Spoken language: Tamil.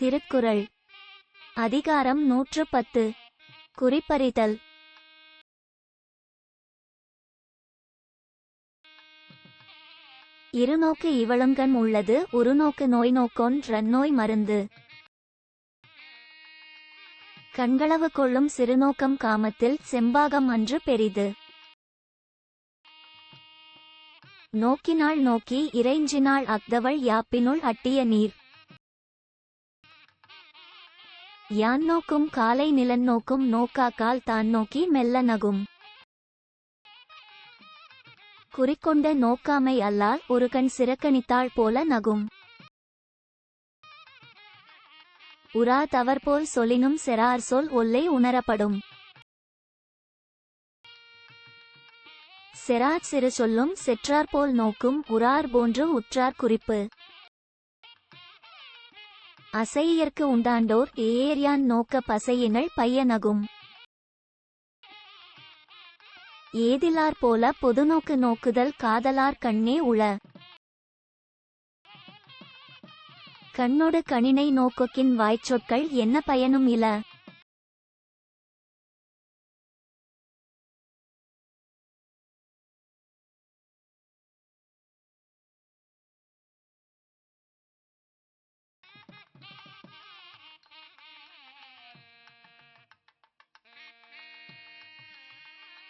திருக்குறள். அதிகாரம் நூற்று பத்து குறிப்பறிதல். இருநோக்கு இவளுங்கண் உள்ளது உருநோக்கு நோய் நோக்கொன் நோய் மருந்து. கண்களவு கொள்ளும் சிறுநோக்கம் காமத்தில் செம்பாகம் அன்று பெரிது. நோக்கினாள் நோக்கி இறைஞ்சினாள் அக்தவள் யாப்பினுள் அட்டிய நீர். யான் நோக்கும் காலை நிலன் நோக்கும் நோக்காக்கால் தான் நோக்கி மெல்ல நகும். குறிக்கொண்ட நோக்காமை அல்லால் ஒரு கண் சிறக்கணித்தாள் போல நகும். உரா தவற்போல் சொலினும் செரார் சொல் ஒல்லை உணரப்படும். செரார் சிறு சொல்லும் செற்றார்போல் நோக்கும் உரார் போன்று உற்றார் குறிப்பு. அசையர்க்கு உண்டாண்டோர் ஏரியான் நோக்க பசையினள் பையனகும். ஏதிலார் போல பொதுநோக்கு நோக்குதல் காதலார் கண்ணே உள. கண்ணொடு கணினை நோக்கொக்கின் வாய்ச்சொற்கள் என்ன பயனும் இல?